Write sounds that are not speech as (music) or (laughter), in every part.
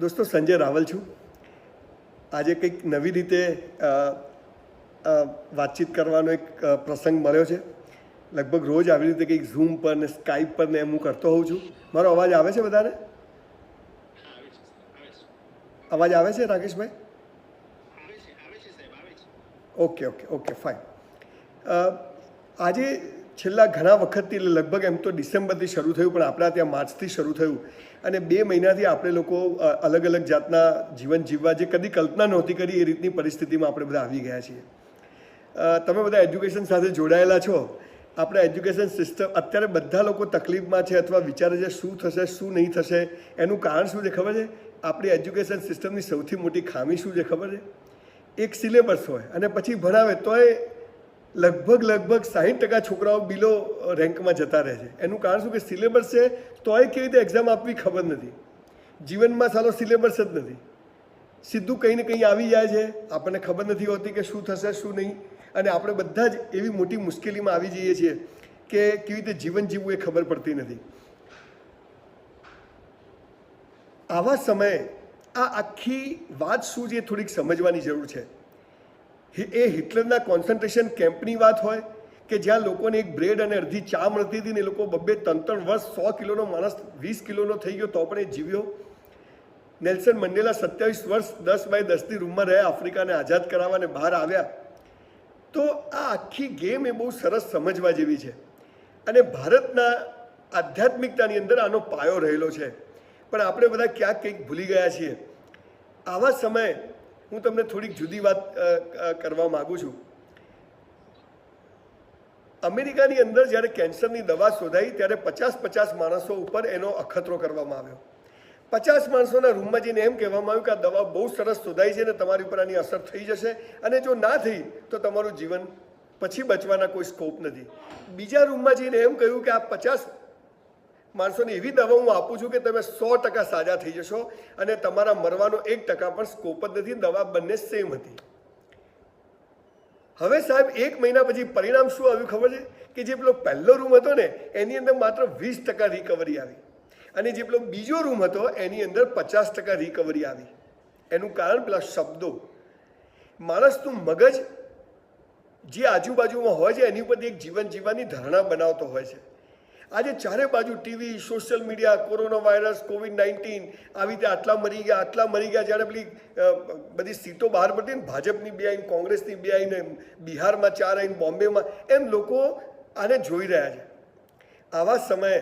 દોસ્તો સંજય રાવલ છું. આજે કંઈક નવી રીતે વાતચીત કરવાનો એક પ્રસંગ મળ્યો છે. લગભગ રોજ આવી રીતે કંઈક ઝૂમ પર ને સ્કાઈપ પર ને એમ હું કરતો હોઉં છું. મારો અવાજ આવે છે બધાને? અવાજ આવે છે રાકેશભાઈ? Okay okay okay fine. આજે છેલ્લા ઘણા વખતથી એટલે લગભગ એમ તો ડિસેમ્બરથી શરૂ થયું, પણ આપણા ત્યાં માર્ચથી શરૂ થયું. અને બે મહિનાથી આપણે લોકો અલગ અલગ જાતના જીવન જીવવા જે કદી કલ્પના નહોતી કરી એ રીતની પરિસ્થિતિમાં આપણે બધા આવી ગયા છીએ. તમે બધા એજ્યુકેશન સાથે જોડાયેલા છો. આપણે એજ્યુકેશન સિસ્ટમ, અત્યારે બધા લોકો તકલીફમાં છે અથવા વિચારે છે શું થશે, શું નહીં થશે, એનું કારણ શું છે ખબર છે? આપણી એજ્યુકેશન સિસ્ટમની સૌથી મોટી ખામી શું છે ખબર છે? એક સિલેબસ હોય અને પછી ભણાવે તોય લગભગ લગભગ સાહીઠ ટકા છોકરાઓ બિલો રેન્કમાં જતા રહે છે. એનું કારણ શું કે સિલેબસ છે, તોય કેવી રીતે એક્ઝામ આપવી ખબર નથી. જીવનમાં સારો સિલેબસ જ નથી. સીધું કંઈ ને કંઈ આવી જાય છે. આપણને ખબર નથી હોતી કે શું થશે, શું નહીં. અને આપણે બધા જ એવી મોટી મુશ્કેલીમાં આવી જઈએ છીએ કે કેવી રીતે જીવન જીવવું એ ખબર પડતી નથી. આવા સમયે આ આખી વાત શું છે એ થોડીક સમજવાની જરૂર છે. એ હિટલરના કોન્સન્ટ્રેશન કેમ્પની વાત હોય કે જ્યાં લોકોને એક બ્રેડ અને અડધી ચા મળતી હતી ને એ લોકો બબ્બે ત્રણ ત્રણ વર્ષ સો કિલોનો માણસ વીસ કિલોનો થઈ ગયો તો પણ એ જીવ્યો. નેલ્સન મંડેલા સત્યાવીસ વર્ષ દસ બાય દસની રૂમમાં રહ્યા, આફ્રિકાને આઝાદ કરાવવાને બહાર આવ્યા. તો આ આખી ગેમ એ બહુ સરસ સમજવા જેવી છે. અને ભારતના આધ્યાત્મિકતાની અંદર આનો પાયો રહેલો છે. પણ આપણે બધા ક્યાંક કંઈક ભૂલી ગયા છીએ. આવા સમયે હું તમને થોડીક જુદી વાત કરવા માગું છું. અમેરિકાની અંદર જ્યારે કેન્સરની દવા શોધાઈ ત્યારે પચાસ પચાસ માણસો ઉપર એનો અખતરો કરવામાં આવ્યો. પચાસ માણસોના રૂમમાં જઈને એમ કહેવામાં આવ્યું કે આ દવા બહુ સરસ શોધાઈ છે ને તમારી ઉપર આની અસર થઈ જશે અને જો ના થઈ, તો તમારું જીવન પછી બચવાના કોઈ સ્કોપ નથી. બીજા રૂમમાં જઈને એમ કહ્યું કે આ પચાસ માણસોને એવી દવા હું આપું છું કે તમે સો ટકા સાજા થઈ જશો અને તમારા મરવાનો એક ટકા પણ સ્કોપ જ નથી, દવા બંને સેમ હતી. હવે સાહેબ, એક મહિના પછી પરિણામ શું આવ્યું ખબર છે? કે જે પેલો પહેલો રૂમ હતો ને, એની અંદર માત્ર વીસ ટકા રિકવરી આવી. અને જે પેલો બીજો રૂમ હતો, એની અંદર પચાસ ટકા રિકવરી આવી. એનું કારણ પેલા શબ્દો. માણસનું મગજ જે આજુબાજુમાં હોય છે, એની ઉપરથી એક જીવન જીવવાની ધારણા બનાવતો હોય છે. આજે ચારે બાજુ TV social media corona virus covid nineteen આવી રીતે આટલા મરી ગયા, આટલા મરી ગયા, જ્યારે પેલી બધી સીટો બહાર પડતી ને, ભાજપની બે આવીને કોંગ્રેસની બે આવીને બિહારમાં ચાર આવીને બોમ્બેમાં, એમ લોકો આને જોઈ રહ્યા છે. આવા સમયે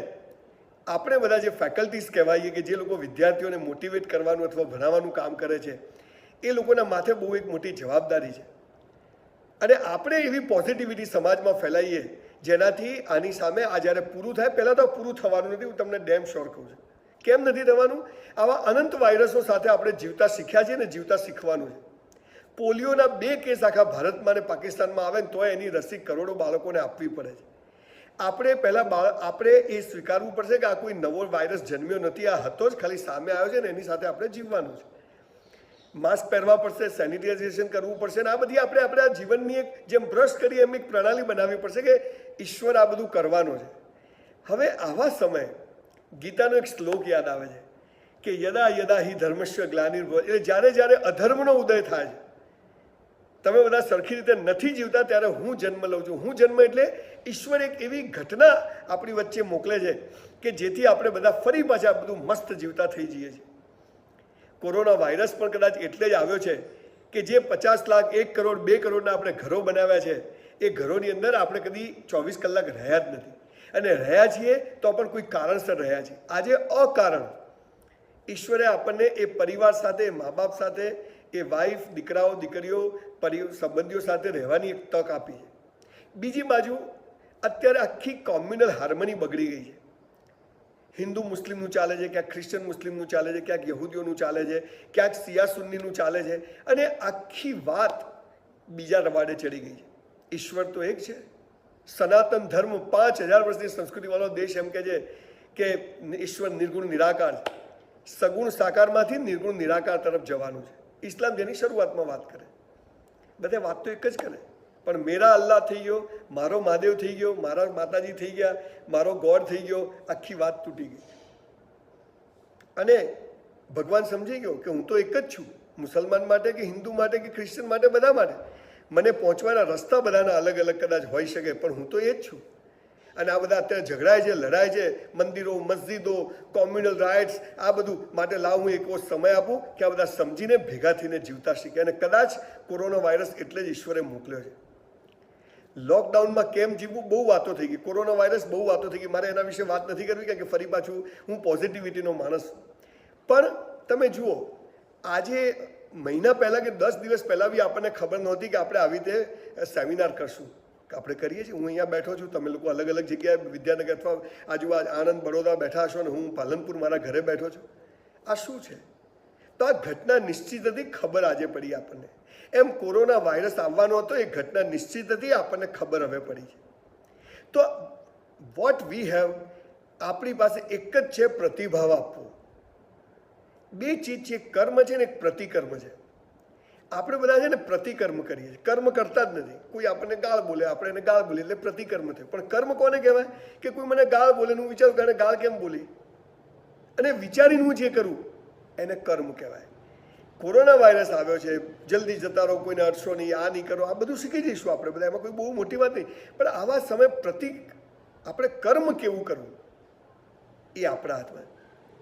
આપણે બધા જે ફેકલ્ટીઝ કહેવાઈએ કે જે લોકો વિદ્યાર્થીઓને મોટિવેટ કરવાનું અથવા ભણાવવાનું કામ કરે છે, એ લોકોના માથે બહુ એક મોટી જવાબદારી છે. અને આપણે એવી પોઝિટિવિટી સમાજમાં ફેલાઈએ જેનાથી આની સામે આ જ્યારે પૂરું થાય, પહેલાં તો પૂરું થવાનું નથી, હું તમને ડેમ શ્યોર કહું છું. કેમ નથી થવાનું? આવા અનંત વાયરસો સાથે આપણે જીવતા શીખ્યા છે ને જીવતા શીખવાનું છે. પોલિયોના બે કેસ આખા ભારતમાં અને પાકિસ્તાનમાં આવે ને તોય એની રસી કરોડો બાળકોને આપવી પડે છે. આપણે પહેલાં બાળ, આપણે એ સ્વીકારવું પડશે કે આ કોઈ નવો વાયરસ જન્મ્યો નથી, આ હતો જ, ખાલી સામે આવ્યો છે ને એની સાથે આપણે જીવવાનું છે. માસ્ક પહેરવા પડશે, સેનિટાઇઝેશન કરવું પડશે ને આ બધી આપણે આપણે જીવનની એક જેમ બ્રશ કરી એમ એક પ્રણાલી બનાવવી પડશે કે ઈશ્વર આ બધું કરવાનું છે. હવે આવા સમયે ગીતાનો એક શ્લોક યાદ આવે છે કે યદા યદા હિ ધર્મસ્ય ગ્લાનિર્ભવ એટલે જ્યારે જ્યારે અધર્મનો ઉદય થાય છે. તમે બધા સરખી રીતે નથી જીવતા ત્યારે હું જન્મ લઉં છું. હું જન્મ એટલે ઈશ્વર એક એવી ઘટના આપણી વચ્ચે મોકલે છે કે જેથી આપણે બધા ફરી પાછા બધું મસ્ત જીવતા થઈ જઈએ છીએ. કોરોના વાયરસ પણ કદાચ એટલે જ આવ્યો છે કે જે પચાસ લાખ, એક કરોડ, બે કરોડના આપણે ઘરો બનાવ્યા છે. એ ઘરોની અંદર આપણે કદી ચોવીસ કલાક રહ્યા જ નથી. અને રહ્યા છીએ તો પણ કોઈ કારણસર રહ્યા છીએ. આજે અકારણ. ઈશ્વરે આપણને એ પરિવાર સાથે મા બાપ સાથે, એ વાઈફ દીકરાઓ, દીકરીઓ પરિ સંબંધીઓ સાથે રહેવાની એક તક આપી છે. બીજી બાજુ, અત્યારે આખી કોમ્યુનલ હાર્મની બગડી ગઈ છે. હિન્દુ મુસ્લિમનું ચાલે છે, ક્યાંક ખ્રિશ્ચન મુસ્લિમનું ચાલે છે, ક્યાંક યહૂદીઓનું ચાલે છે, ક્યાંક સિયા સુન્નીનું ચાલે છે. અને આખી વાત બીજા રવાડે ચડી ગઈ છે. ઈશ્વર તો એક છે. સનાતન ધર્મ પાંચ હજાર વર્ષની સંસ્કૃતિવાળો દેશ એમ કહે છે કે ઈશ્વર નિર્ગુણ નિરાકાર છે. સગુણ સાકારમાંથી નિર્ગુણ નિરાકાર તરફ જવાનું છે. ઇસ્લામ જેની શરૂઆતમાં વાત કરે. બધે વાત તો એક જ કરે. પણ મેરા અલ્લાહ થઈ ગયો, મારો મહાદેવ થઈ ગયો, મારા માતાજી થઈ ગયા, મારો ગોડ થઈ ગયો, આખી વાત તૂટી ગઈ. અને ભગવાન સમજી ગયો કે હું તો એક જ છું. મુસલમાન માટે કે હિન્દુ માટે કે ખ્રિશ્ચન માટે, બધા માટે. મને પહોંચવાના રસ્તા બધાના અલગ અલગ કદાચ હોઈ શકે, પણ હું તો એ જ છું. અને આ બધા અત્યારે ઝઘડાય છે, લડાય છે, મંદિરો, મસ્જિદો કોમ્યુનલ રાઇટ્સ આ બધું માટે લાવ હું એક સમય આપું કે આ બધા સમજીને ભેગા થઈને જીવતા શીખે. અને કદાચ કોરોના વાયરસ એટલે જ ઈશ્વરે મોકલ્યો છે. લોકડાઉનમાં કેમ જીવવું? બહુ વાતો થઈ ગઈ. કોરોના વાયરસ બહુ વાતો થઈ ગઈ. મારે એના વિશે વાત નથી કરવી કારણ કે ફરી પાછું હું પોઝિટિવિટીનો માણસ. પણ તમે જુઓ, આજે મહિના પહેલાં કે દસ દિવસ પહેલાં બી આપણને ખબર નહોતી કે આપણે આવી રીતે સેમિનાર કરશું. આપણે કરીએ છીએ? હું અહીંયા બેઠો છું, તમે લોકો અલગ અલગ જગ્યાએ, વિદ્યાનગર અથવા આજુબાજુ આણંદ બડોદરા બેઠા હશો ને હું પાલનપુર મારા ઘરે બેઠો છું. આ શું છે? તો આ ઘટના નિશ્ચિત હતી, ખબર આજે પડી આપણને. એમ કોરોના વાયરસ આવવાનો હતો, એ ઘટના નિશ્ચિત હતી, આપણને ખબર હવે પડી છે. તો વોટ વી હેવ આપણી પાસે એક જ છે, પ્રતિભાવ આપવો. બે ચીજ છે, એક કર્મ છે ને એક પ્રતિકર્મ છે. આપણે બધા છે ને પ્રતિકર્મ કરીએ છીએ. કર્મ કરતા જ નથી. કોઈ આપણને ગાળ બોલે, આપણે એને ગાળ બોલે એટલે પ્રતિકર્મ થયું. પણ કર્મ કોને કહેવાય? કે કોઈ મને ગાળ બોલે હું વિચારું કે ગાળ કેમ બોલી? અને વિચારીને હું જે કરું, એને કર્મ કહેવાય. કોરોના વાયરસ આવ્યો છે, જલ્દી જતા રહો, કોઈને અડશો નહીં, આ નહીં કરો, આ બધું શીખી જઈશું આપણે બધા. એમાં કોઈ બહુ મોટી વાત નહીં. પણ આવા સમય પ્રતિક, આપણે કર્મ કેવું કરવું? એ આપણા હાથમાં.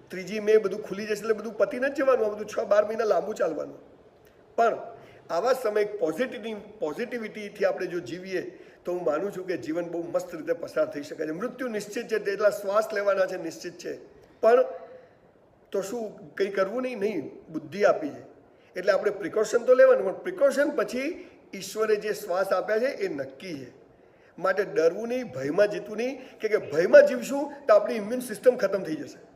ત્રીજી મે બધું ખુલી જશે એટલે બધું પતિ નથી જવાનું, આ બધું છ બાર મહિના લાંબુ ચાલવાનું. પણ આવા સમય પોઝિટિવ પોઝિટિવિટીથી આપણે જો જીવીએ, તો હું માનું છું કે જીવન બહુ મસ્ત રીતે પસાર થઈ શકે છે. મૃત્યુ નિશ્ચિત છે તેટલા શ્વાસ લેવાના છે નિશ્ચિત છે. પણ તો શું કંઈ કરવું નહીં? નહીં, બુદ્ધિ આપી છે. એટલે આપણે પ્રિકોશન તો લેવાનું, પણ પ્રિકોશન પછી ઈશ્વરે જે શ્વાસ આપ્યા છે એ નક્કી છે. માટે ડરવું નહીં, ભયમાં જીતવું નહીં કે ભયમાં જીવશું તો આપણી ઇમ્યુન સિસ્ટમ ખતમ થઈ જશે.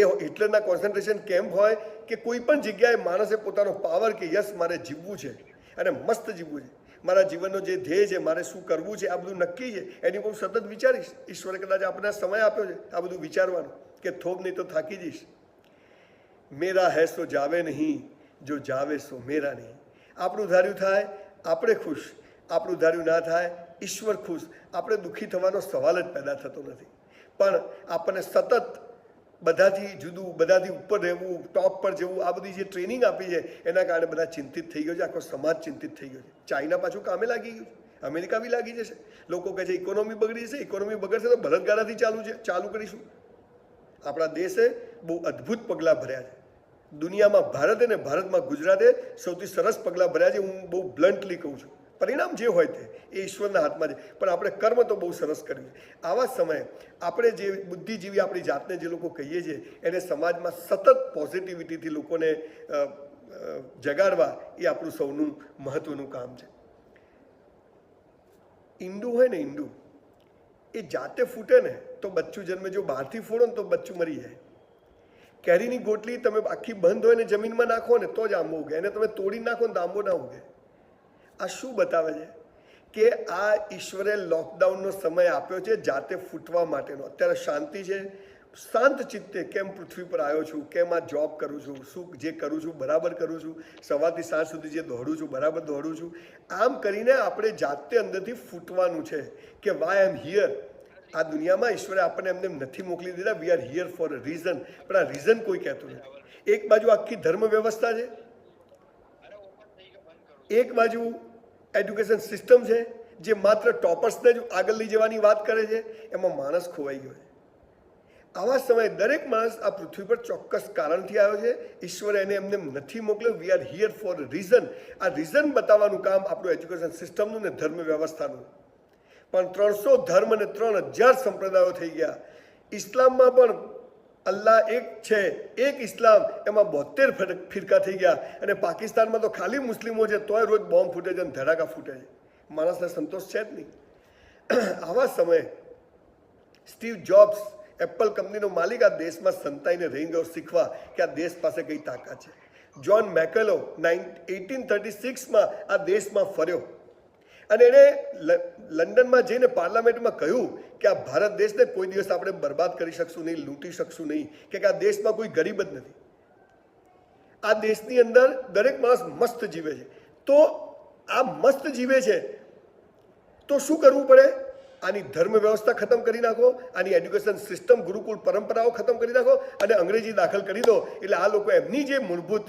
એ હિટલરના કોન્સન્ટ્રેશન કેમ્પ હોય કે કોઈ પણ જગ્યાએ માણસે પોતાનો પાવર કે યસ મારે જીવવું છે અને મસ્ત જીવવું છે. મારા જીવનનો જે ધ્યેય છે, મારે શું કરવું છે, આ બધું નક્કી છે. એની હું સતત વિચારીશ. ઈશ્વરે કદાચ આપણને સમય આપ્યો છે. આ બધું વિચારવાનું કે થોભ નહીં તો થાકી જઈશ. મેરા હૈ સો જાવે નહીં, જો જાવે સો મેરા નહીં. આપણું ધાર્યું થાય, આપણે ખુશ. આપણું ધાર્યું ના થાય, ઈશ્વર ખુશ. આપણે દુઃખી થવાનો સવાલ જ પેદા થતો નથી. પણ આપણને સતત બધાથી જુદું, બધાથી ઉપર રહેવું ટોપ પર જવું, આ બધી જે ટ્રેનિંગ આપી છે, એના કારણે બધા ચિંતિત થઈ ગયો છે, આખો સમાજ ચિંતિત થઈ ગયો છે. ચાઇના પાછું કામે લાગી ગયું છે. અમેરિકા બી લાગી જશે. લોકો કહે છે ઇકોનોમી બગડી જશે ઇકોનોમી બગડશે તો બળદગાડાથી ચાલુ છે, ચાલુ કરીશું. આપણા દેશે બહુ અદ્ભુત પગલાં ભર્યા છે. દુનિયામાં ભારત અને ભારતમાં ગુજરાતે સૌથી સરસ પગલાં ભર્યા છે, હું બહુ બ્લન્ટલી કહું છું. પરિણામ જે હોય તે એ ઈશ્વરના હાથમાં છે. પણ આપણે કર્મ તો બહુ સરસ કરીએ. આવા સમયે આપણે જે બુદ્ધિજીવી આપણી જાતને જે લોકો કહીએ છીએ, એને સમાજમાં સતત પોઝિટિવિટીથી લોકોને જગાડવા એ આપણું સૌનું મહત્વનું કામ છે. ઈંડું હોય ને ઈંડું, એ જાતે ફૂટે ને તો બચ્ચું જન્મે. જો બહારથી ફોડો ને તો બચ્ચું મરી જાય. કેરીની ગોટલી તમે આખી બંધ હોય ને જમીનમાં નાખો ને તો જ આંબો ઉગે. એને તમે તોડી નાખો ને તો આંબો ના ઉગે. આ શું બતાવે છે? કે આ ઈશ્વરે લોકડાઉનનો સમય આપ્યો છે જાતે ફૂટવા માટેનો. અત્યારે શાંતિ છે. શાંત ચિત્તે કેમ પૃથ્વી પર આવ્યો છું? કેમ આ જોબ કરું છું? શું જે કરું છું? બરાબર કરું છું? સવારથી સાંજ સુધી જે દોડું છું, બરાબર દોડું છું. આમ કરીને આપણે જાતે અંદરથી ફૂટવાનું છે કે વાય એમ હિયર આ દુનિયામાં ઈશ્વરે આપણને એમને નથી મોકલી દીધા. We are here for a reason પણ આ રીઝન કોઈ કહેતું નથી. એક બાજુ આખી ધર્મ વ્યવસ્થા છે. એક બાજુ એજ્યુકેશન સિસ્ટમ છે, જે માત્ર ટોપર્સને જ આગળ લઈ જવાની વાત કરે છે, એમાં માણસ ખોવાઈ ગયો છે. આવા સમયે દરેક માણસ આ પૃથ્વી પર ચોક્કસ કારણથી આવ્યો છે. ઈશ્વરે એને એમને નથી મોકલ્યો. We are here for reason આ રીઝન બતાવવાનું કામ આપણું એજ્યુકેશન સિસ્ટમનું ને ધર્મ વ્યવસ્થાનું. પણ ત્રણસો ધર્મ અને ત્રણ હજાર સંપ્રદાયો થઈ ગયા. ઇસ્લામમાં પણ અલ્લાહ એક છે, એક ઇસ્લામ. એમાં બોતેર ફિરકા થઈ ગયા. અને પાકિસ્તાનમાં તો ખાલી મુસ્લિમો છે, તોય રોજ બોમ્બ ફૂટે છે અને ધડાકા ફૂટે છે. માણસને સંતોષ છે જ નહીં. (clears throat) આવા સમયે સ્ટીવ જોબ્સ, એપલ કંપનીનો માલિક આ દેશમાં સંતાઈને રહી ગયો શીખવા કે આ દેશ પાસે કઈ તાકાત છે. John Macaulay nine eighteen thirty સિક્સમાં આ દેશમાં ફર્યો. અને એણે લંડનમાં જઈને પાર્લામેન્ટમાં કહ્યું કે આ ભારત દેશને કોઈ દિવસ આપણે બરબાદ કરી શકશું નહીં, લૂંટી શકશું નહીં, કે આ દેશમાં કોઈ ગરીબ જ નથી. આ દેશની અંદર દરેક માણસ મસ્ત જીવે છે. તો આ મસ્ત જીવે છે, તો શું કરવું પડે? આની ધર્મ વ્યવસ્થા ખતમ કરી નાખો, આની એજ્યુકેશન સિસ્ટમ, ગુરુકુળ પરંપરાઓ ખતમ કરી નાખો અને અંગ્રેજી દાખલ કરી દો. એટલે આ લોકો એમની જે મૂળભૂત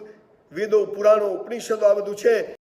વેદો, પુરાણો, ઉપનિષદો આ બધું છે